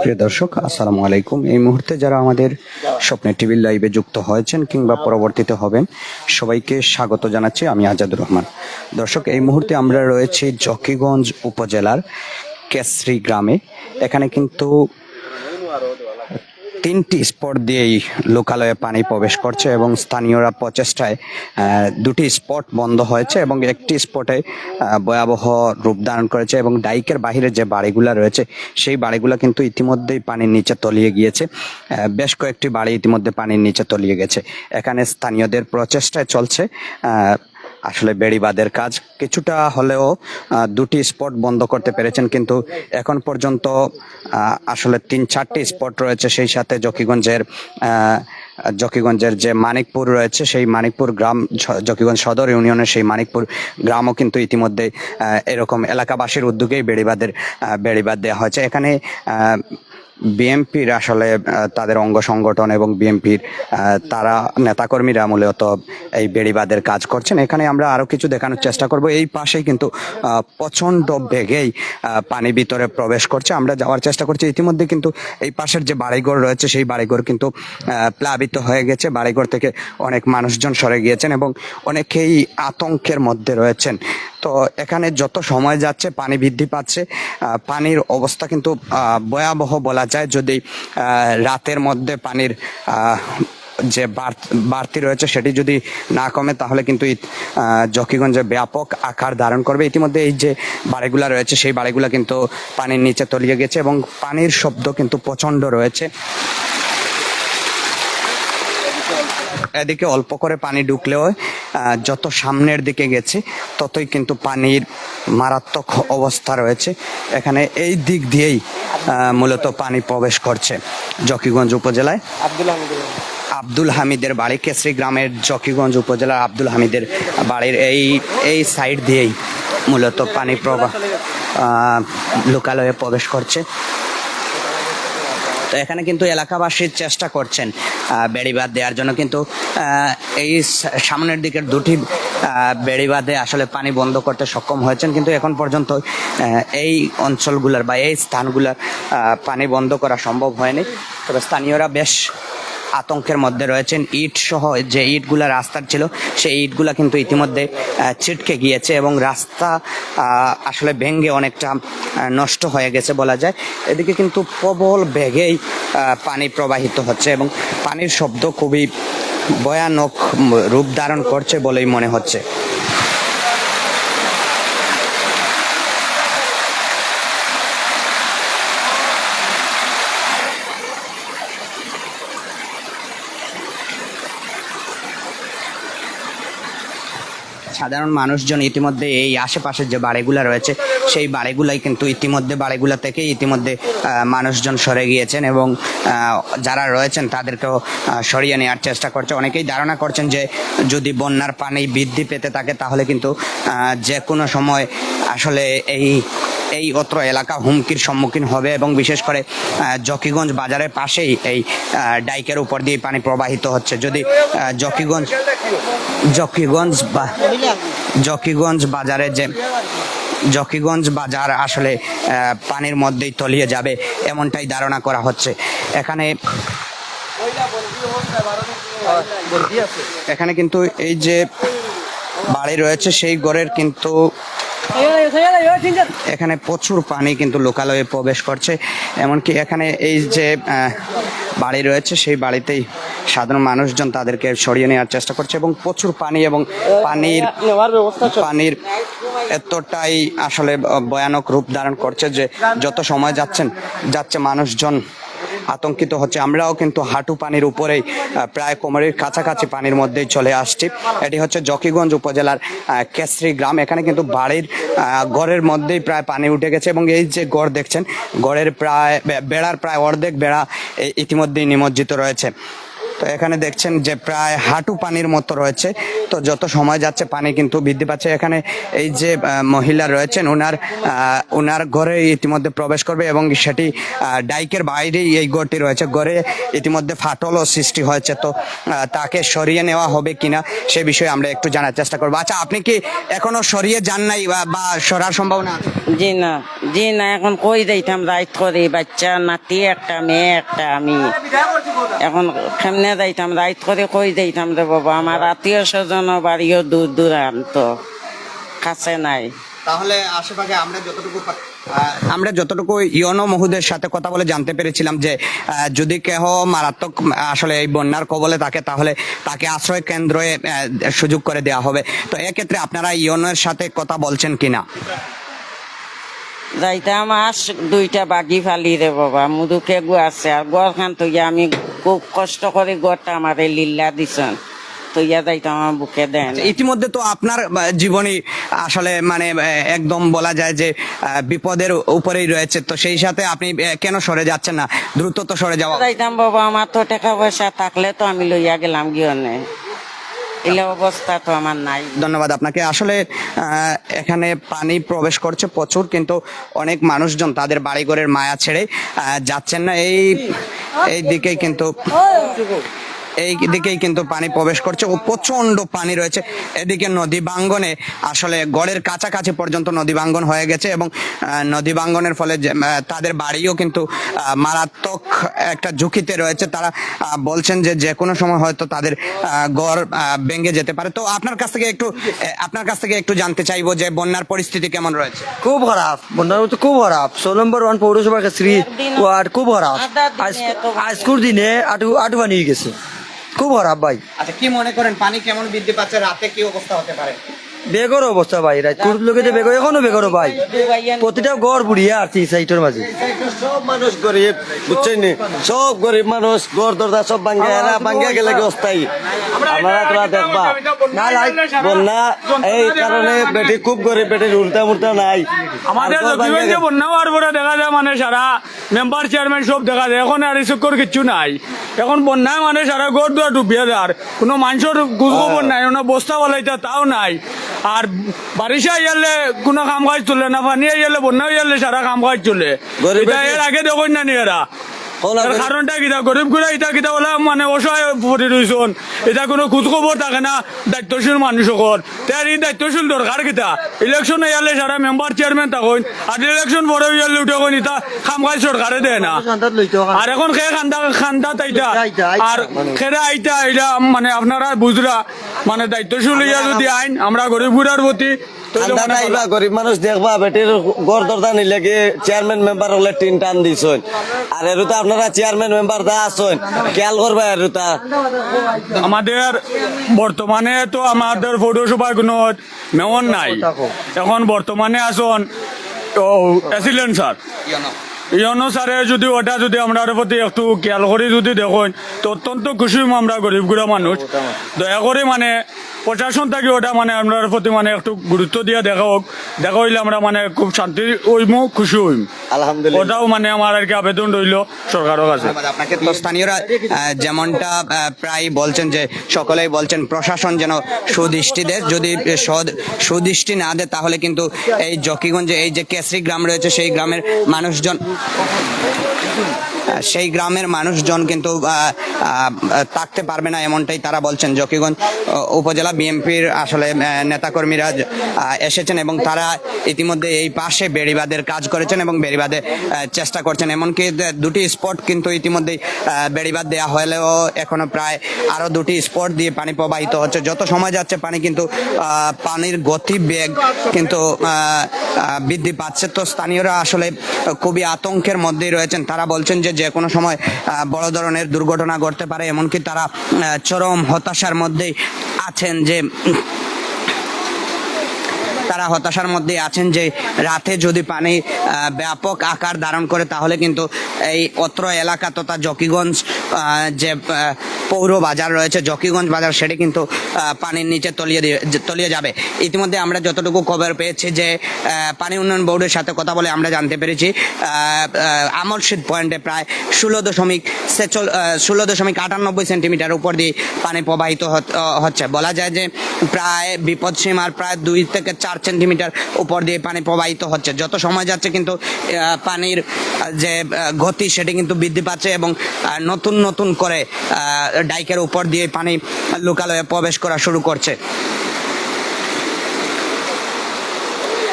প্রিয় দর্শক, আসসালামু আলাইকুম। এই মুহূর্তে যারা আমাদের স্বপ্নের টিভির লাইভে যুক্ত হয়েছেন কিংবা পরবর্তীতে হবেন, সবাইকে স্বাগত জানাচ্ছি। আমি আজাদুর রহমান। দর্শক, এই মুহূর্তে আমরা রয়েছি জকিগঞ্জ উপজেলার কেসরি গ্রামে। এখানে কিন্তু তিনটি স্পট দিয়েই লোকালয়ে পানি প্রবেশ করছে এবং স্থানীয়রা প্রচেষ্টায় দুটি স্পট বন্ধ হয়েছে এবং একটি স্পটে ভয়াবহ রূপ ধারণ করেছে এবং ডাইকের বাহিরে যে বাড়িগুলা রয়েছে, সেই বাড়িগুলা কিন্তু ইতিমধ্যেই পানির নিচে তলিয়ে গিয়েছে। বেশ কয়েকটি বাড়ি ইতিমধ্যে পানির নিচে তলিয়ে গেছে। এখানে স্থানীয়দের প্রচেষ্টায় চলছে আসলে বেড়িবাদের কাজ কিছুটা হলেও দুটি স্পট বন্ধ করতে পেরেছেন। কিন্তু এখন পর্যন্ত আসলে তিন, চারটি স্পট রয়েছে। সেই সাথে জকিগঞ্জের জকিগঞ্জের যে মানিকপুর রয়েছে, সেই মানিকপুর গ্রাম জকিগঞ্জ সদর ইউনিয়নের সেই মানিকপুর গ্রামও কিন্তু ইতিমধ্যে এরকম এলাকাবাসীর উদ্যোগেই বেড়িবাদের বেড়িবাদ দেওয়া হয়েছে। এখানে আহ, বিএনপির আসলে তাদের অঙ্গ সংগঠন এবং বিএনপির তারা নেতাকর্মীরা মূলত এই বেড়িবাদের কাজ করছেন। এখানে আমরা আরও কিছু দেখানোর চেষ্টা করব। এই পাশেই কিন্তু প্রচণ্ড বেগেই পানি ভিতরে প্রবেশ করছে। আমরা যাওয়ার চেষ্টা করছি। ইতিমধ্যে কিন্তু এই পাশের যে বাড়িঘর রয়েছে সেই বাড়িঘর কিন্তু প্লাবিত হয়ে গেছে। বাড়িঘর থেকে অনেক মানুষজন সরে গিয়েছেন এবং অনেকেই আতঙ্কের মধ্যে রয়েছেন। তো এখানে যত সময় যাচ্ছে, পানি বৃদ্ধি পাচ্ছে পানির অবস্থা কিন্তু ভয়াবহ বলা যায়। যদি রাতের মধ্যে পানির যে বাড়- বাড়তি রয়েছে সেটি যদি না কমে, তাহলে কিন্তু জকিগঞ্জে ব্যাপক আকার ধারণ করবে। ইতিমধ্যে এই যে বাড়িগুলা রয়েছে, সেই বাড়িগুলা কিন্তু পানির নিচে তলিয়ে গেছে এবং পানির শব্দ কিন্তু প্রচণ্ড রয়েছে। এদিকে অল্প করে পানি ঢুকলেও যত সামনের দিকে গেছে ততই কিন্তু পানির মারাত্মক অবস্থা রয়েছে। এখানে এই দিক দিয়েই মূলত পানি প্রবেশ করছে জকিগঞ্জ উপজেলায়। আব্দুল আব্দুল হামিদের বাড়ি কেসরি গ্রামের জকিগঞ্জ উপজেলার আব্দুল হামিদের বাড়ির এই এই সাইড দিয়েই মূলত পানি প্রবাহ লোকালয়ে প্রবেশ করছে। তো এখানে কিন্তু এলাকাবাসীর চেষ্টা করছেন বেড়িবাঁধ দেওয়ার জন্য কিন্তু এই সামনের দিকের দুটি বেড়িবাঁধে আসলে পানি বন্ধ করতে সক্ষম হয়েছেন। কিন্তু এখন পর্যন্ত এই অঞ্চলগুলোর বা এই স্থানগুলোর পানি বন্ধ করা সম্ভব হয়নি। তবে স্থানীয়রা বেশ আতঙ্কের মধ্যে রয়েছেন। ইট সহ যে ইটগুলা রাস্তার ছিল, সেই ইটগুলা কিন্তু ইতিমধ্যে ছিটকে গিয়েছে এবং রাস্তা আসলে ভেঙ্গে অনেকটা নষ্ট হয়ে গেছে বলা যায়। এদিকে কিন্তু প্রবল বেগেই পানি প্রবাহিত হচ্ছে এবং পানির শব্দ খুবই ভয়ানক রূপ ধারণ করছে বলেই মনে হচ্ছে। সাধারণ মানুষজন ইতিমধ্যে এই আশেপাশের যে বাড়িগুলা রয়েছে, সেই বাড়িগুলাই কিন্তু ইতিমধ্যে, বাড়িগুলা থেকেই ইতিমধ্যে মানুষজন সরে গিয়েছেন এবং যারা রয়েছেন তাদেরকেও সরিয়ে নেওয়ার চেষ্টা করছে। অনেকেই ধারণা করছেন যে যদি বন্যার পানি বৃদ্ধি পেতে থাকে তাহলে কিন্তু যে কোনো সময় আসলে এই এই অত্র এলাকা হুমকির সম্মুখীন হবে এবং বিশেষ করে জকিগঞ্জ বাজারের পাশেই এই ডাইকের উপর দিয়ে পানি প্রবাহিত হচ্ছে। যদি জকিগঞ্জ জকিগঞ্জ বা জকিগঞ্জ বাজারে যে জকিগঞ্জ বাজার আসলে পানির মধ্যেই তলিয়ে যাবে এমনটাই ধারণা করা হচ্ছে। এখানে এখানে কিন্তু এই যে বাড়ি রয়েছে, সেই গড়ের কিন্তু এখানে প্রচুর পানি কিন্তু লোকালয়ে প্রবেশ করছে এমনকি এখানে এই যে বাড়ি রয়েছে সেই বাড়িতেই সাধারণ মানুষজন তাদেরকে সরিয়ে নেওয়ার চেষ্টা করছে এবং প্রচুর পানি এবং পানির পানির এতটাই আসলে ভয়ানক রূপ ধারণ করছে যে যত সময় যাচ্ছেন যাচ্ছে মানুষজন আতঙ্কিত হচ্ছে। আমরাও কিন্তু হাঁটু পানির উপরেই প্রায় কোমরের কাছাকাছি পানির মধ্যেই চলে আসছি। এটি হচ্ছে জকিগঞ্জ উপজেলার কেশরি গ্রাম। এখানে কিন্তু বাড়ির গড়ের মধ্যেই প্রায় পানি উঠে গেছে এবং এই যে গড় দেখছেন গড়ের প্রায় বেড়ার প্রায় অর্ধেক বেড়া ইতিমধ্যেই নিমজ্জিত রয়েছে। তো এখানে দেখছেন যে প্রায় হাঁটু পানির মতো রয়েছে। তো যত সময় যাচ্ছে পানি কিন্তু বৃদ্ধি পাচ্ছে। এখানে এই যে মহিলা রয়েছেন ওনার ওনার ঘরে ইতিমধ্যে প্রবেশ করবে এবং সেটি ডাইকের বাইরেই এই ঘরটি রয়েছে। ঘরে ইতিমধ্যে ফাটলও সৃষ্টি হয়েছে। তো তাকে সরিয়ে নেওয়া হবে কিনা সে বিষয়ে আমরা একটু জানার চেষ্টা করব। আচ্ছা আপনি কি এখনও সরিয়ে যান নাই বা- সরার সম্ভাবনা? জি না জি না, এখন কই যাইতাম? রাইত করে, বাচ্চা, নাতি, একটা মেয়ে, একটা আমি। এখন কেমনে করে কই রে বাবা। আমার আত্মীয় স্বজন বাড়িও দূর দূরান্ত, কাছে নাই। তাহলে আশেপাশে আমরা যতটুকু আমরা যতটুকু ইয়নো মহুদের সাথে কথা বলে জানতে পেরেছিলাম যে যদি কেহ মারাত্মক, আসলে এই বন্যার কবলে থাকে, তাহলে তাকে আশ্রয় কেন্দ্রে সুযোগ করে দেওয়া হবে। তো এক্ষেত্রে আপনারা ইয়নোর সাথে কথা বলছেন কিনা? যাইতাম আস দুইটা বাগি ফালি রে বাবা মুদুকে গু আছে। আর গড় খান তৈয়া আমি খুব কষ্ট করে গড়টা আমার লিল্লা দিছন। তৈয়া যাইতাম আমার বুকে দেন। ইতিমধ্যে তো আপনার আহ, জীবনী আসলে মানে একদম বলা যায় যে বিপদের উপরেই রয়েছে। তো সেই সাথে আপনি কেন সরে যাচ্ছেন না? দ্রুত তো সরে যাওয়া। যাইতাম বাবা আমার তো টাকা পয়সা থাকলে তো আমি লইয়া গেলাম গিয়নে। এলে অবস্থা তো আমার নাই। ধন্যবাদ আপনাকে। আসলে এখানে পানি প্রবেশ করছে প্রচুর, কিন্তু অনেক মানুষজন তাদের বাড়িঘরের মায়া ছেড়ে যাচ্ছেন না। এই এই দিকেই কিন্তু এই দিকেই কিন্তু পানি প্রবেশ করছে ও প্রচণ্ড পানি রয়েছে। এদিকে নদী বাঙ্গনে আসলে গড়ের কাছাকাছি পর্যন্ত নদী বাঙ্গন হয়ে গেছে এবং নদী বাঙ্গনের ফলে যে, তাদের বাড়িও কিন্তু আহ, মারাত্মক একটা ঝুঁকিতে রয়েছে। তারা বলছেন যে যে কোনো সময় হয়তো তাদের আহ, গড় আহ, ভেঙে যেতে পারে। তো আপনার কাছ থেকে একটু আহ, আপনার কাছ থেকে একটু জানতে চাইব যে বন্যার পরিস্থিতি কেমন রয়েছে? খুব খারাপ। বন্যার মতো খুব খারাপ। ষোলো নম্বর ওয়ান পৌরসভার শ্রী ওয়ার্ড খুব খারাপ। আজকুর দিনে আটু আটু পানি হয়ে গেছে। খুব খারাপ ভাই। আচ্ছা কি মনে করেন, পানি কেমন বৃদ্ধি পাচ্ছে? রাতে কি অবস্থা হতে পারে? বেগর অবস্থা ভাই রাজকুর লোকে যে বেগর এখনও বেগর ভাই। প্রতিটা গড় বুড়িয়া আর তিন সাইটের মাঝে। সব মানুষ গরিব বুঝছেন সব গরিব মানুষ গড় দরজা সব ভাঙ্গে এরা ভাঙ্গে গেলে অস্থায়ী? আপনারা তোরা দেখবা। না লাইক বন্যা এই কারণে বেটি খুব গরিব বেটির উল্টা মুল্টা নাই। আমাদের আর পরে দেখা যায় মানে সারা মেম্বার চেয়ারম্যান সব দেখা যায়। এখন আর চক্কর কিচ্ছু নাই। এখন বন্যায় মানে সারা ঘর দুয়ার ডুবিয়ে যার কোনো মানুষের খোঁজ খবর নাই কোনো বস্তা বলাইতে তাও নাই। আর বারিশা ইয়ালে কোনো কাম কাজ চলে না পানি ইয়ালে বন্যা ইয়ালে সারা কাম কাজ চলে। এর আগে দেখুন না এরা। কারণটা কিটা গরিবগুলা বলে মানে অসহায় পড়ে রইছন এটা কোনো খোঁজ খবর থাকে না দায়িত্বশীল মানুষ সকল তার এই দায়িত্বশীল দরকার কিটা ইলেকশন ইয়ালে সারা মেম্বার চেয়ারম্যান থাকুন আর ইলেকশন পরে ইয়ালে উঠে কোন ইটা খাম কাজ সরকারে দেয় না আর এখন খে খান্দা খান্দা তাইটা। আর খেরা আইতা এটা মানে আপনারা বুঝরা মানে দায়িত্বশীল ইয়া যদি আইন। আমরা গরিব গুড়ার প্রতি ঠান্ডা মনে গরিব মানুষ দেখবা বেটির গড় দরজা নিলে কি চেয়ারম্যান মেম্বার হলে টিন টান দিছন। আর এরুতা আপনারা চেয়ারম্যান মেম্বার দা আসুন খেয়াল করবা আমাদের বর্তমানে তো আমাদের পৌরসভায় কোনো মেয়র নাই। এখন বর্তমানে আসুন অ্যাসিলেন্ট স্যার। ইয়নো। স্যারে যদি ওটা যদি আমরা প্রতি একটু খেয়াল করে যদি দেখুন তো অত্যন্ত খুশি আমরা গরিব গুড়া মানুষ। দয়া করে মানে প্রশাসন থাকি ওটা মানে আপনার প্রতি মানে একটু গুরুত্ব দিয়ে দেখা হোক। দেখা হইলে আমরা মানে খুব শান্তি হইমু খুশি হইম। আলহামদুলিল্লাহ। ওটাও মানে আমার আর কি আবেদন রইল সরকারের কাছে। আপনাকে তো স্থানীয়রা যেমনটা প্রায় বলছেন যে সকলেই বলছেন প্রশাসন যেন সুদৃষ্টি দেয়। যদি সদ- সুদৃষ্টি না দেয় তাহলে কিন্তু এই জকিগঞ্জে এই যে কেসরি গ্রাম রয়েছে সেই গ্রামের মানুষজন সেই গ্রামের মানুষজন কিন্তু আহ, আহ, থাকতে পারবে না এমনটাই তারা বলছেন। জকিগঞ্জ উপজেলা বিএনপির আসলে নেতাকর্মীরা এসেছেন এবং তারা ইতিমধ্যে এই পাশে বেড়িবাদের কাজ করেছেন এবং বেড়িবাদে চেষ্টা করছেন। এমনকি দুটি স্পট কিন্তু ইতিমধ্যেই বেড়িবাদ দেওয়া হলেও এখনও প্রায় আরও দুটি স্পট দিয়ে পানি প্রবাহিত হচ্ছে। যত সময় যাচ্ছে, পানি কিন্তু পানির গতি বেগ কিন্তু বৃদ্ধি পাচ্ছে। তো স্থানীয়রা আসলে খুবই আতঙ্কের মধ্যেই রয়েছেন। তারা বলছেন যে যে কোনো সময় বড় ধরনের দুর্ঘটনা ঘটতে পারে। এমনকি তারা চরম হতাশার মধ্যেই আছেন যে তারা হতাশার মধ্যে আছেন যে রাতে যদি পানি ব্যাপক আকার ধারণ করে, তাহলে কিন্তু এই অত্র এলাকা তথা জকিগঞ্জ যে পৌর বাজার রয়েছে, জকিগঞ্জ বাজার, সেটি কিন্তু পানির নিচে তলিয়ে তলিয়ে যাবে। ইতিমধ্যে আমরা যতটুকু খবর পেয়েছি যে পানি উন্নয়ন বোর্ডের সাথে কথা বলে আমরা জানতে পেরেছি আমলশীত পয়েন্টে প্রায় ষোলো দশমিক ছেচল ষোলো দশমিক আটানব্বই সেন্টিমিটার উপর দিয়ে পানি প্রবাহিত হত- হচ্ছে। বলা যায় যে প্রায় বিপদসীমার প্রায় দুই থেকে চার সেন্টিমিটার উপর দিয়ে পানি প্রবাহিত হচ্ছে। যত সময় যাচ্ছে কিন্তু পানির যে গতি সেটি কিন্তু বৃদ্ধি পাচ্ছে এবং নতুন নতুন করে ডাইকের উপর দিয়ে পানি লোকালয়ে প্রবেশ করা শুরু করছে।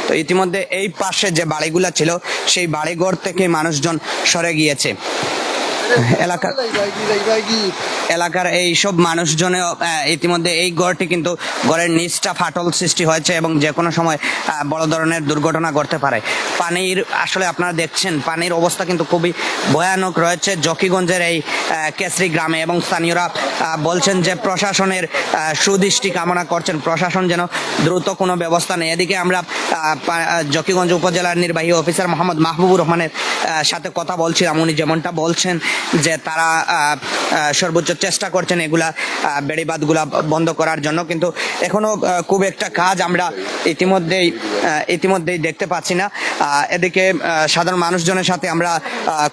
তো ইতিমধ্যে এই পাশে যে বাড়িগুলা ছিল, সেই বাড়িঘর থেকে মানুষজন সরে গিয়েছে। এলাকার এলাকার এই সব মানুষজনে ইতিমধ্যে এই গড়টি কিন্তু গড়ের নিচটা ফাটল সৃষ্টি হয়েছে এবং যে কোনো সময় বড় ধরনের দুর্ঘটনা ঘটতে পারে। পানির আসলে আপনারা দেখছেন পানির অবস্থা কিন্তু খুবই ভয়ানক রয়েছে। জকিগঞ্জের এই কেসরি গ্রামে এবং স্থানীয়রা আহ, বলছেন যে প্রশাসনের সুদৃষ্টি কামনা করছেন। প্রশাসন যেন দ্রুত কোনো ব্যবস্থা নেয়। এদিকে আমরা আহ, জকিগঞ্জ উপজেলার নির্বাহী অফিসার মোহাম্মদ মাহবুবুর রহমানের সাথে কথা বলছিলাম। উনি যেমনটা বলছেন যে তারা সর্বোচ্চ চেষ্টা করছেন এগুলা আহ, বেড়িবাঁধগুলা বন্ধ করার জন্য। কিন্তু এখনও খুব একটা কাজ আমরা ইতিমধ্যেই ইতিমধ্যেই দেখতে পাচ্ছি না। এদিকে সাধারণ মানুষজনের সাথে আমরা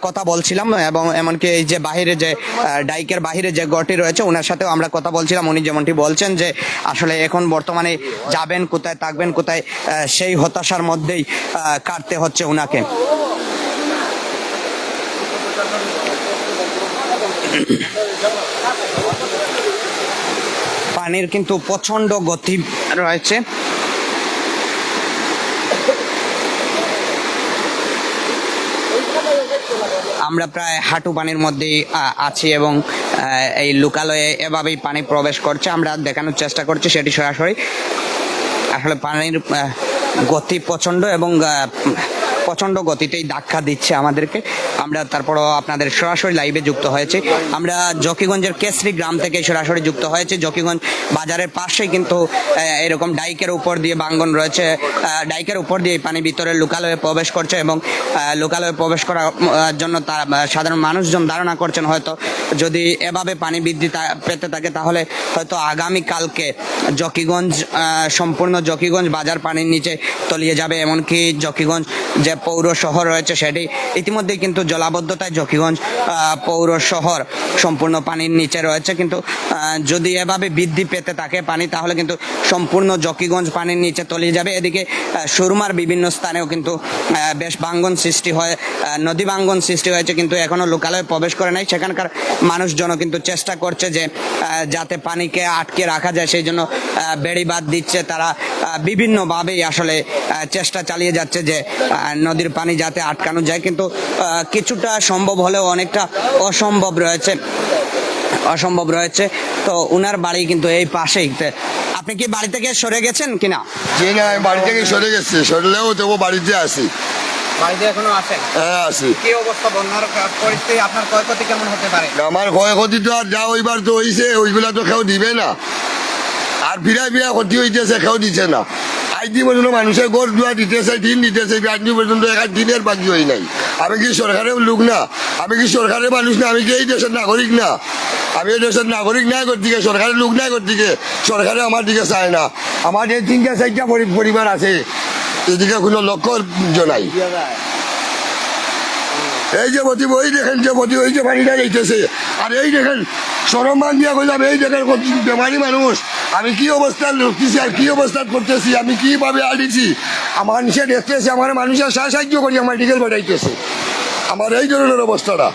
কথা বলছিলাম এবং এমনকি এই যে বাহিরে যে ডাইকের বাহিরে যে গড়টি রয়েছে ওনার সাথেও আমরা কথা বলছিলাম। উনি যেমনটি বলছেন যে আসলে এখন বর্তমানে যাবেন কোথায় থাকবেন কোথায় সেই হতাশার মধ্যেই কাটতে হচ্ছে ওনাকে পানির কিন্তু প্রচণ্ড গতি রয়েছে। আমরা প্রায় হাঁটু পানির মধ্যেই আছি এবং এই লোকালয়ে এভাবেই পানি প্রবেশ করছে। আমরা দেখানোর চেষ্টা করছি, সেটি সরাসরি। আসলে পানির গতি প্রচণ্ড এবং আহ, প্রচণ্ড গতিতেই ধাক্কা দিচ্ছে আমাদেরকে। আমরা তারপরও আপনাদের সরাসরি লাইভে যুক্ত হয়েছে। আমরা জকিগঞ্জের কেসরি গ্রাম থেকে সরাসরি যুক্ত হয়েছে। জকিগঞ্জ বাজারের পাশেই কিন্তু এরকম ডাইকের উপর দিয়ে বাঙ্গন রয়েছে। ডাইকের উপর দিয়ে পানি ভিতরে লোকালয়ে প্রবেশ করছে এবং লোকালয়ে প্রবেশ করার জন্য তারা সাধারণ মানুষজন ধারণা করছেন হয়তো যদি এভাবে পানি বৃদ্ধি পেতে থাকে তাহলে হয়তো আগামী কালকে জকিগঞ্জ সম্পূর্ণ জকিগঞ্জ বাজার পানির নিচে তলিয়ে যাবে। এমনকি জকিগঞ্জ যে পৌর শহর রয়েছে সেটি। ইতিমধ্যেই কিন্তু জলাবদ্ধতায় জকিগঞ্জ পৌর শহর সম্পূর্ণ পানির নিচে রয়েছে। কিন্তু যদি এভাবে বৃদ্ধি পেতে থাকে পানি তাহলে কিন্তু সম্পূর্ণ জকিগঞ্জ পানির নিচে তলিয়ে যাবে। এদিকে সুরমার বিভিন্ন স্থানেও কিন্তু বেশ ভাঙ্গন সৃষ্টি হয় নদী ভাঙ্গন সৃষ্টি হয়েছে কিন্তু এখনও লোকালয়ে প্রবেশ করে নাই। সেখানকার মানুষজনও কিন্তু চেষ্টা করছে যে যাতে পানিকে আটকে রাখা যায় সেই জন্য আহ, বেড়িবাঁধ দিচ্ছে তারা। বিভিন্নভাবেই আসলে চেষ্টা চালিয়ে যাচ্ছে যে নদীর পানি যাতে আটকানো যায় কিন্তু কিছুটা সম্ভব হলেও অনেকটা অসম্ভব রয়েছে। অসম্ভব রয়েছে। তো উনার বাড়ি কিন্তু এই পাশেই। আপনি কি বাড়ি থেকে সরে গেছেন কিনা? যে না আমি বাড়ি থেকে সরে গেছি। সরলেও তবু বাড়িতে আসি বাড়িতে এখনও আছেন? হ্যাঁ আসি কি অবস্থা বন্যার পরিস্থিতি? আপনার ক্ষয়ক্ষতি কেমন হতে পারে? আমার ক্ষয়ক্ষতি তো আর যা ওইবার তো হয়েছে ওইগুলা তো কেউ দিবে না। আর ফিরা ফিরা ক্ষতি হইতেছে কেউ দিচ্ছে না। আজ দি পর্যন্ত মানুষের গোর দুয়া দিতেছে দিন দিতেছে আজ দি পর্যন্ত এক দিনের বাকি হই নাই। আমি কি সরকারের লোক না? আমি কি সরকারের মানুষ না? আমি কি এই দেশের নাগরিক না? আমি এই দেশের নাগরিক না করতিকে সরকারের লোক না করতিকে সরকারে আমার দিকে চায় না। আমার এই তিনটা, চারটা পরি- পরিবার আছে। এদিকে কোনো লক্ষ্য জনাই এই যে প্রতি ওই দেখেন যে প্রতি ওই যে পানিটা যাইতেছে। আর এই দেখেন, সরম বান দিয়া কইলাম, এই দেখেন বেমারি মানুষ। আমি কি অবস্থান রুখতেছি আর কি অবস্থান করতেছি? আমি কীভাবে আড়িছি? আমার নিচে দেখতেছে আমার মানুষের সাহায্য করি আমার ডিগেল বাড়াইতেছে আমার এই ধরনের অবস্থাটা।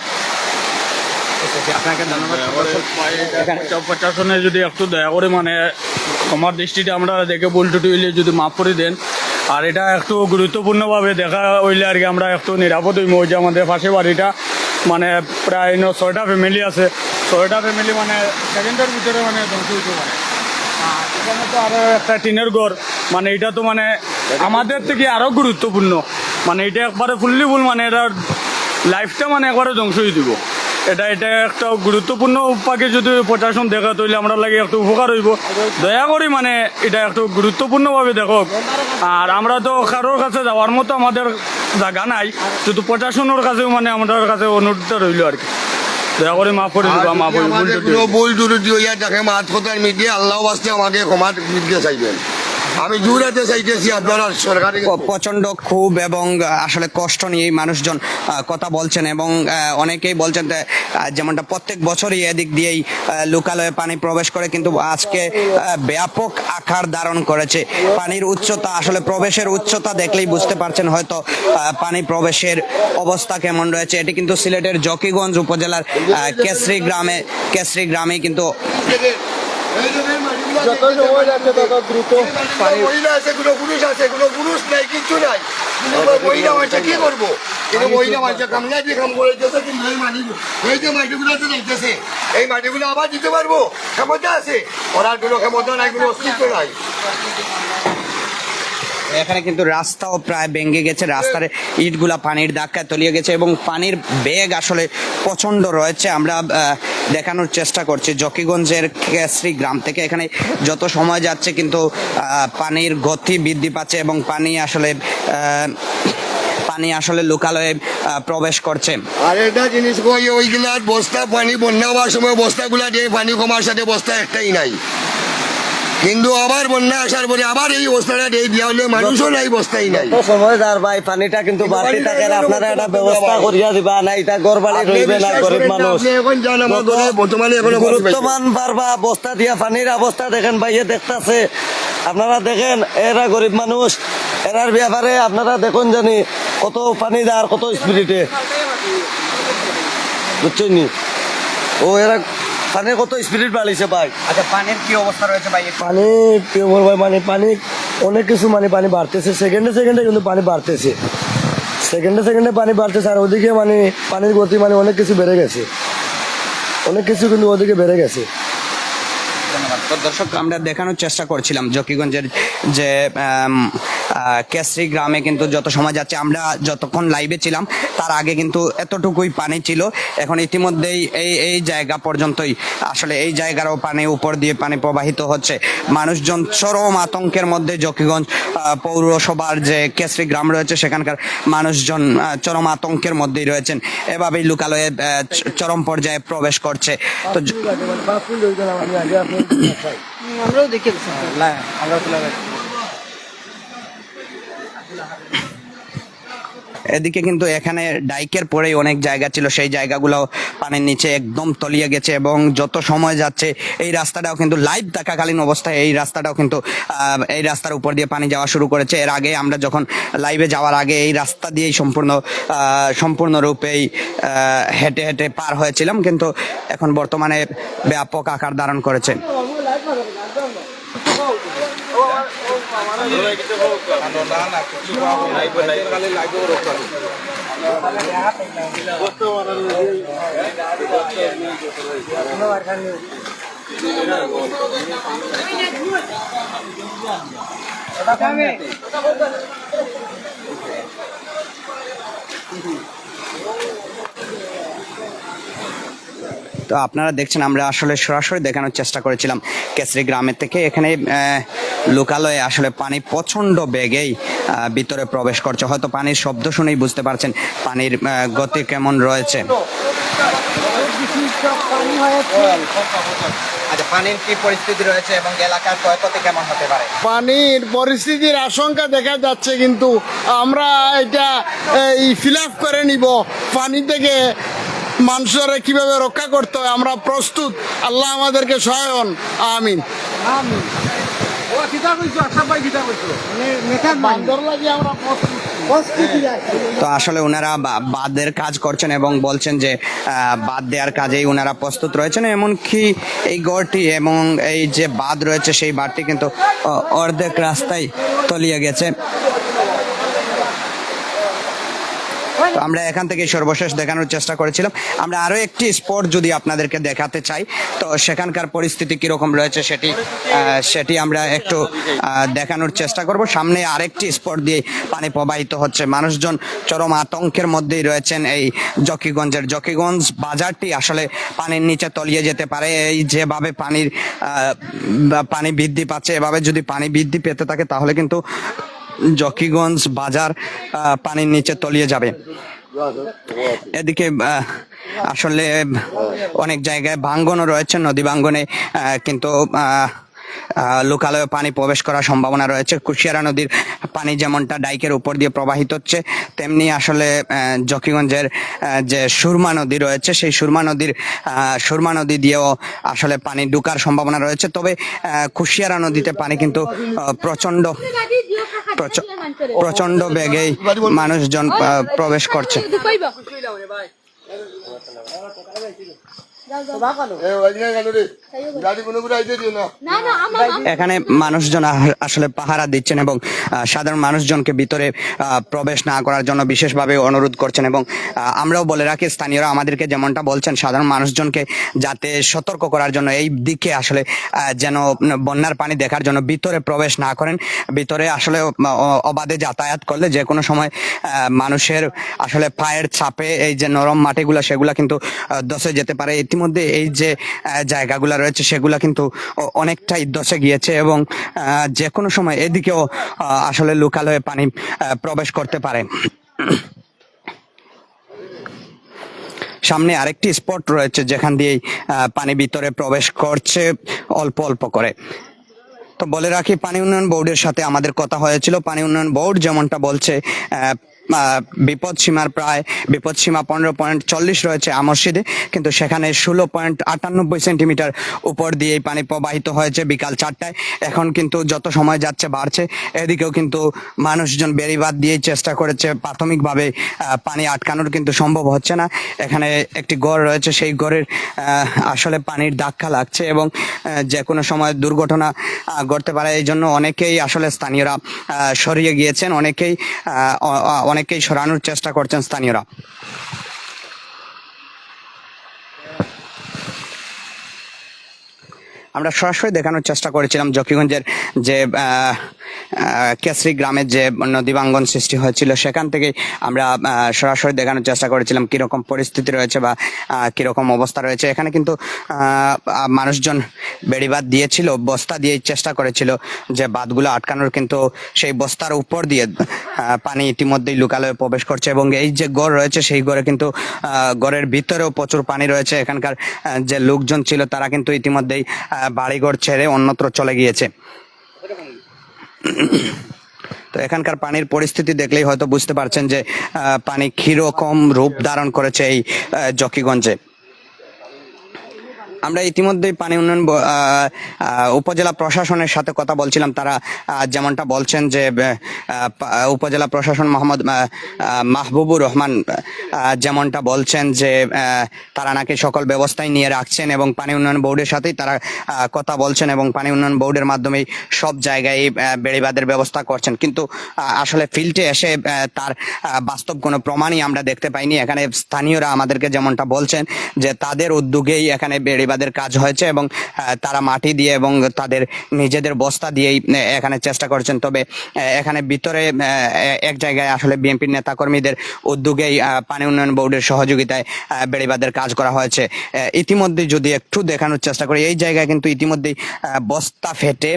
আপনাকে ধন্যবাদ। প্রশাসনে যদি একটু দয়া করে মানে আমার দৃষ্টিতে আমরা দেখে ভুল টুটি হইলে যদি মাফ করে দেন। আর এটা একটু গুরুত্বপূর্ণভাবে দেখা হইলে আর কি আমরা একটু নিরাপদ হইম। ওই যে আমাদের পাশে বাড়িটা মানে প্রায় ছয়টা ফ্যামিলি আছে। ছয়টা ফ্যামিলি মানে সেকেন্ডের ভিতরে মানে ধ্বংস হইতে পারে। এখানে তো আরও একটা টিনের ঘর। মানে এটা তো মানে আমাদের থেকে আরও গুরুত্বপূর্ণ। মানে এটা একবারে ফুললি ফুল মানে লাইফটা মানে একবারে ধ্বংস হয়ে দিব। এটা এটা একটা গুরুত্বপূর্ণ পাখি যদি প্রশাসন দেখা তৈলে আমরা লাগে একটু উপকার হইব। দয়া করি মানে এটা একটু গুরুত্বপূর্ণভাবে দেখো। আর আমরা তো কারোর কাছে যাওয়ার মতো আমাদের জায়গা নাই। শুধু প্রশাসনের কাছেও মানে আমাদের কাছে অনুরোধ রইল আর কি। দয়া করে মাফ করে দিবা মাফ করে ভুল আমাদের ত্রুটি কোনো ভুল ত্রুটি হইয়া থাকে মাত কথার আল্লাহ বাস্তে আমাকে ক্ষমা দিতে চাইবেন। আমি জুড়াতে চাইতেছি আপনারা সরকারি প্রচণ্ড ক্ষোভ এবং আসলে কষ্ট নিয়ে মানুষজন কথা বলছেন এবং অনেকেই বলছেন যেমনটা প্রত্যেক বছরই এদিক দিয়েই লোকালয়ে পানি প্রবেশ করে কিন্তু আজকে ব্যাপক আকার ধারণ করেছে। পানির উচ্চতা আসলে প্রবেশের উচ্চতা দেখলেই বুঝতে পারছেন হয়তো পানি প্রবেশের অবস্থা কেমন রয়েছে। এটি কিন্তু সিলেটের জকিগঞ্জ উপজেলার কেশরি গ্রামে কেশরি গ্রামে কিন্তু যত সময় যাচ্ছে তত দ্রুত মহিলা আছে কোনো পুরুষ আছে কোনো পুরুষ নাই কিচ্ছু নাই। মহিলা মানুষ কি করব? কিন্তু মহিলা মানুষ কামলা দিয়ে কাম করে দিতেছে কিন্তু এই মাটি এই যে মাটিগুলো তো দিতেছে এই মাটিগুলো আবার দিতে পারব। ক্ষমতা আছে। কোনো ক্ষমতা নাই কোনো অস্তিত্ব নাই। এখানে কিন্তু রাস্তাও প্রায় ভেঙে গেছে। রাস্তার ইটগুলা পানির ধাক্কায় তলিয়ে গেছে এবং পানির বেগ আসলে প্রচণ্ড রয়েছে। আমরা আহ, দেখানোর চেষ্টা করছে। জকিগঞ্জের কেশরি গ্রাম থেকে এখানে যত সময় যাচ্ছে কিন্তু পানির গতি বৃদ্ধি পাচ্ছে এবং পানি আসলে পানি আসলে লোকালয়ে প্রবেশ করছে। আর একটা জিনিস বস্তা, পানি বন্যা হওয়ার সময় বস্তাগুলা দিয়ে পানি কমার সাথে বস্তা একটাই নাই। কিন্তু আবার বন্যা আসার পরে আবার এই বস্তাটা দিয়ে হলে মানুষও নাই বস্তাই নাই। তো সময় যার ভাই পানিটা কিন্তু বাড়তি থাকে আপনারা ব্যবস্থা করিয়া দিবা না এটা রইবে না গরিব মানুষ। এখন আমার ঘরে বর্তমানে এখনও পারবা বস্তা দিয়া পানির অবস্থা দেখেন ভাইয়ে দেখতাছে। আপনারা দেখেন এরা গরিব মানুষ এরার ব্যাপারে আপনারা দেখুন জানি কত পানি যার কত স্পিরিটে বুঝছেন ও এরা পানির কত স্পিরিট বাড়িছে ভাই? আচ্ছা পানির কি অবস্থা রয়েছে ভাই পানি কেউ বলব মানে পানি অনেক কিছু মানে পানি বাড়তেছে। সেকেন্ডে সেকেন্ডে কিন্তু পানি বাড়তেছে। সেকেন্ডে সেকেন্ডে পানি বাড়তেছে আর ওদিকে মানে পানির গতি মানে অনেক কিছু বেড়ে গেছে। অনেক কিছু কিন্তু ওদিকে বেড়ে গেছে। তো দর্শক আমরা দেখানোর চেষ্টা করছিলাম জকিগঞ্জের যে কেসরি গ্রামে কিন্তু যত সময় যাচ্ছে আমরা যতক্ষণ লাইভে ছিলাম তার আগে কিন্তু এতটুকুই পানি ছিল। এখন ইতিমধ্যেই এই এই জায়গা পর্যন্তই আসলে এই জায়গারও পানি উপর দিয়ে পানি প্রবাহিত হচ্ছে। মানুষজন চরম আতঙ্কের মধ্যে জকিগঞ্জ আহ, পৌরসভার যে কেসরি গ্রাম রয়েছে সেখানকার মানুষজন চরম আতঙ্কের মধ্যেই রয়েছেন। এভাবেই লোকালয়ে চরম পর্যায়ে প্রবেশ করছে। তো আমরাও দেখি জ- এদিকে কিন্তু এখানে ডাইকের পরেই অনেক জায়গা ছিল। সেই জায়গাগুলো পানির নিচে একদম তলিয়ে গেছে এবং যত সময় যাচ্ছে, এই রাস্তাটাও কিন্তু লাইভ থাকাকালীন অবস্থায় এই রাস্তাটাও কিন্তু এই রাস্তার উপর দিয়ে পানি যাওয়া শুরু করেছে। এর আগে আমরা যখন লাইভে যাওয়ার আগে এই রাস্তা দিয়েই সম্পূর্ণ সম্পূর্ণরূপেই হেঁটে হেঁটে পার হয়েছিলাম। কিন্তু এখন বর্তমানে ব্যাপক আকার ধারণ করেছে। ওটা তো আপনারা দেখছেন আমরা আসলে সরাসরি দেখানোর চেষ্টা করেছিলাম কেসরি গ্রামের থেকে। এখানে আহ, লোকালয়ে আসলে পানি প্রচণ্ড বেগেই ভিতরে প্রবেশ করছে। হয়তো পানির শব্দ শুনেই বুঝতে পারছেন পানির গতি কেমন রয়েছে। আচ্ছা পানির কি পরিস্থিতি রয়েছে এবং এলাকার ক্ষয়ক্ষতি কেমন হতে পারে? পানির পরিস্থিতির আশঙ্কা দেখা যাচ্ছে কিন্তু আমরা এটা এই ফিল আপ করে নিব। পানি থেকে মানুষের কীভাবে রক্ষা করতে হয় আমরা প্রস্তুত। আল্লাহ আমাদেরকে সহায় হন। আমিন। প্রস্তুত। তো আসলে ওনারা বা- বাঁধের কাজ করছেন এবং বলছেন যে বাদ দেওয়ার কাজেই ওনারা প্রস্তুত রয়েছেন। এমনকি এই গড়টি এবং এই যে বাঁধ রয়েছে সেই বাঁধটি কিন্তু অর্ধেক রাস্তায় তলিয়ে গেছে। তো আমরা এখান থেকে সর্বশেষ দেখানোর চেষ্টা করেছিলাম। আমরা আরও একটি স্পট যদি আপনাদেরকে দেখাতে চাই, তো সেখানকার পরিস্থিতি কীরকম রয়েছে সেটি সেটি আমরা একটু দেখানোর চেষ্টা করব। সামনে আরেকটি স্পট দিয়ে পানি প্রবাহিত হচ্ছে। মানুষজন চরম আতঙ্কের মধ্যেই রয়েছেন এই জকিগঞ্জের। জকিগঞ্জ বাজারটি আসলে পানির নিচে তলিয়ে যেতে পারে। এই যেভাবে পানির পানি বৃদ্ধি পাচ্ছে, এভাবে যদি পানি বৃদ্ধি পেতে থাকে, তাহলে কিন্তু জকিগঞ্জ বাজার পানির নিচে তলিয়ে যাবে। এদিকে আসলে অনেক জায়গায় ভাঙ্গনও রয়েছে নদী ভাঙ্গনে কিন্তু লোকালয়ে পানি প্রবেশ করার সম্ভাবনা রয়েছে। কুশিয়ারা নদীর পানি যেমনটা ডাইকের উপর দিয়ে প্রবাহিত হচ্ছে তেমনি আসলে জকিগঞ্জের যে সুরমা নদী রয়েছে সেই সুরমা নদীর সুরমা নদী দিয়েও আসলে পানি ঢুকার সম্ভাবনা রয়েছে। তবে কুশিয়ারা নদীতে পানি কিন্তু আহ, প্রচণ্ড বেগে বেগেই মানুষজন প্রবেশ করছে। এখানে মানুষজন আসলে পাহারা দিচ্ছেন এবং সাধারণ মানুষজনকে ভিতরে প্রবেশ না করার জন্য বিশেষভাবে অনুরোধ করছেন এবং আমরাও বলে রাখি, স্থানীয়রা আমাদেরকে যেমনটা বলছেন, সাধারণ মানুষজনকে যাতে সতর্ক করার জন্য এই দিকে আসলে যেন বন্যার পানি দেখার জন্য ভিতরে প্রবেশ না করেন, ভিতরে আসলে অবাধে যাতায়াত করলে যে কোনো সময় মানুষের আসলে পায়ের চাপে এই যে নরম মাটিগুলো, সেগুলা কিন্তু ধসে যেতে পারে। ইতিমধ্যে এই যে জায়গাগুলো রয়েছে সেগুলা কিন্তু অনেকটাই ধসে গিয়েছে এবং যে কোনো সময় এদিকেও আসলে লোকালয়ে পানি প্রবেশ করতে পারে। সামনে আরেকটি স্পট রয়েছে যেখান দিয়ে পানি ভিতরে প্রবেশ করছে অল্প অল্প করে। তো বলে রাখি, পানি উন্নয়ন বোর্ডের সাথে আমাদের কথা হয়েছিল। পানি উন্নয়ন বোর্ড যেমনটা বলছে বিপদ সীমার প্রায় বিপদ সীমা পনেরো পয়েন্ট চল্লিশ রয়েছে আমরশিদে কিন্তু সেখানে ষোলো পয়েন্ট আটানব্বই সেন্টিমিটার উপর দিয়ে এই পানি প্রবাহিত হয়েছে বিকাল চারটায়। এখন কিন্তু যত সময় যাচ্ছে বাড়ছে। এদিকেও কিন্তু মানুষজন বেড়িবাদ দিয়েই চেষ্টা করেছে প্রাথমিকভাবে পানি আটকানোর কিন্তু সম্ভব হচ্ছে না। এখানে একটি গড় রয়েছে সেই গড়ের আসলে পানির ধাক্কা লাগছে এবং যে কোনো সময় দুর্ঘটনা ঘটতে পারে। এই জন্য অনেকেই আসলে স্থানীয়রা সরিয়ে গিয়েছেন। অনেকেই আহ, অ- অ- অনেকেই সরানোর চেষ্টা করছেন স্থানীয়রা। আমরা সরাসরি দেখানোর চেষ্টা করেছিলাম জকিগঞ্জের যে কেসরি গ্রামের যে নদীবাঙ্গন সৃষ্টি হয়েছিল, সেখান থেকে আমরা সরাসরি দেখানোর চেষ্টা করেছিলাম কীরকম পরিস্থিতি রয়েছে বা কীরকম অবস্থা রয়েছে। এখানে কিন্তু মানুষজন বেড়িবাদ দিয়েছিল, বস্তা দিয়ে চেষ্টা করেছিল যে বাঁধগুলো আটকানোর, কিন্তু সেই বস্তার উপর দিয়ে পানি ইতিমধ্যেই লোকালয়ে প্রবেশ করছে এবং এই যে গড় রয়েছে, সেই গড়ে কিন্তু গড়ের ভিতরেও প্রচুর পানি রয়েছে। এখানকার যে লোকজন ছিল, তারা কিন্তু ইতিমধ্যেই বাড়িঘর ছেড়ে অন্যত্র চলে গিয়েছে। তো এখানকার পানির পরিস্থিতি দেখলেই হয়তো বুঝতে পারছেন যে পানি কীরকম রূপ ধারণ করেছে এই জকিগঞ্জে। আমরা ইতিমধ্যেই পানি উন্নয়ন উপজেলা প্রশাসনের সাথে কথা বলছিলাম। তারা যেমনটা বলছেন যে উপজেলা প্রশাসন মোহাম্মদ মাহবুবুর রহমান যেমনটা বলছেন যে তারা নাকি সকল ব্যবস্থাই নিয়ে রাখছেন এবং পানি উন্নয়ন বোর্ডের সাথেই তারা কথা বলছেন এবং পানি উন্নয়ন বোর্ডের মাধ্যমেই সব জায়গায় আহ, বেড়িবাঁধের ব্যবস্থা করছেন। কিন্তু আসলে ফিল্ডে এসে তার বাস্তব কোনো প্রমাণই আমরা দেখতে পাইনি। এখানে স্থানীয়রা আমাদেরকে যেমনটা বলছেন যে তাদের উদ্যোগেই এখানে বেড়িবাঁধের কাজ হয়েছে এবং তারা মাটি দিয়ে এবং তাদের নিজেদের বস্তা দিয়েই এখানে চেষ্টা করছেন। তবে এখানে ভিতরে এক জায়গায় আসলে বিএনপির নেতাকর্মীদের উদ্যোগেই পানি উন্নয়ন বোর্ডের সহযোগিতায় আহ, বেড়িবাঁধের কাজ করা হয়েছে। ইতিমধ্যে যদি একটু দেখানোর চেষ্টা করি এই জায়গায় কিন্তু ইতিমধ্যেই বস্তা ফেটে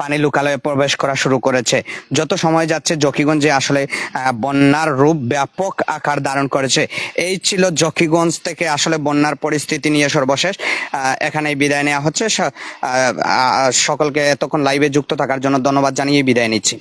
পানি লোকালয়ে প্রবেশ করা শুরু করেছে। যত সময় যাচ্ছে জকিগঞ্জে আসলে বন্যার রূপ ব্যাপক আকার ধারণ করেছে। এই ছিল জকিগঞ্জ থেকে আসলে বন্যার পরিস্থিতি নিয়ে সর্বশেষ। এখানেই বিদায় নেওয়া হচ্ছে। সকলকে এতক্ষণ লাইভে যুক্ত থাকার জন্য ধন্যবাদ জানিয়ে বিদায় নিচ্ছি।